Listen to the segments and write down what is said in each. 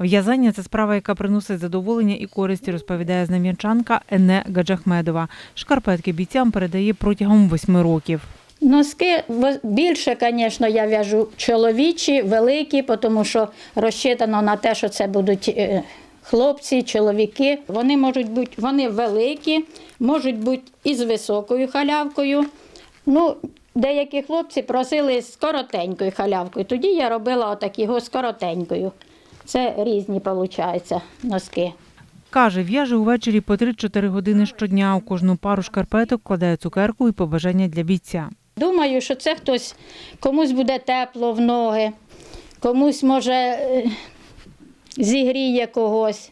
В'язання це справа, яка приносить задоволення і користь, розповідає знам'янчанка Ене Гаджахмедова. Шкарпетки бійцям передає протягом восьми років. Носки більше, звісно, я в'яжу чоловічі, великі, тому що розчитано на те, що це будуть е, хлопці, чоловіки. Вони можуть бути вони великі, можуть бути і з високою халявкою. Ну, деякі хлопці просили з коротенькою халявкою. Тоді я робила отакі з коротенькою. Це різні, виходить, носки. Каже, в'яже увечері по 3-4 години щодня. У кожну пару шкарпеток кладає цукерку і побажання для бійця. Думаю, що це хтось комусь буде тепло в ноги, комусь може е, зігріє когось.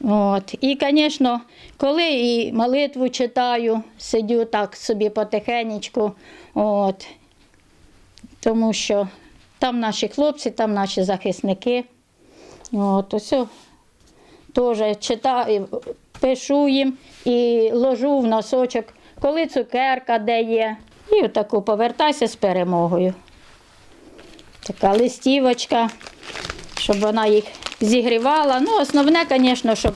От. І, звісно, коли і молитву читаю, сидю так собі потихенечку, от. тому що там наші хлопці, там наші захисники. От, ось теж читаю, пишу їм і ложу в носочок, коли цукерка де є. І отаку повертайся з перемогою. Така листівочка, щоб вона їх зігрівала. Ну, основне, звісно, щоб,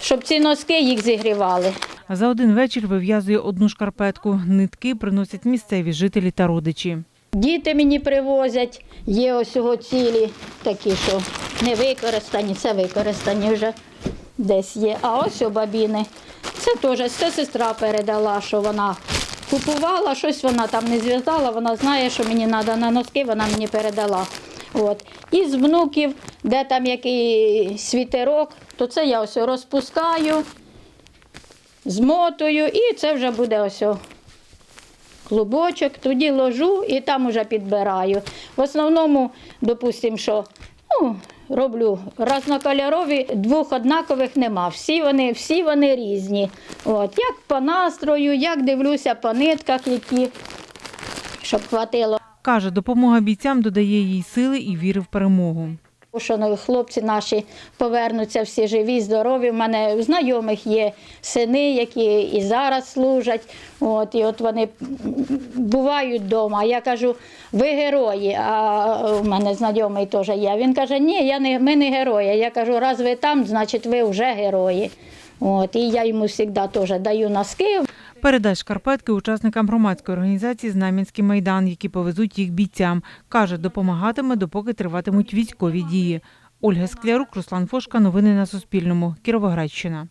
щоб ці носки їх зігрівали. За один вечір вив'язує одну шкарпетку. Нитки приносять місцеві жителі та родичі. Діти мені привозять, є ось його цілі такі, що не використані, це використані вже десь є. А ось у бабіни. Це теж це сестра передала, що вона купувала, щось вона там не зв'язала, вона знає, що мені треба на носки, вона мені передала. От. І з внуків, де там який світерок, то це я ось розпускаю, змотую, і це вже буде ось. клубочок, тоді ложу і там уже підбираю. В основному, допустимо, що ну, роблю разнокольорові, двох однакових нема. Всі вони, всі вони різні. От, як по настрою, як дивлюся по нитках, які, щоб хватило. Каже, допомога бійцям додає їй сили і віри в перемогу. Що ну, хлопці наші повернуться всі живі, здорові. У мене у знайомих є сини, які і зараз служать. От, і от вони бувають вдома. Я кажу, ви герої. А у мене знайомий теж є. Він каже, ні, я не, ми не герої. Я кажу, раз ви там, значить ви вже герої. От, і я йому завжди теж даю носки. Передасть шкарпетки учасникам громадської організації Знам'янський майдан, які повезуть їх бійцям. Каже, допомагатиме, допоки триватимуть військові дії. Ольга Склярук, Руслан Фошка. Новини на Суспільному. Кіровоградщина.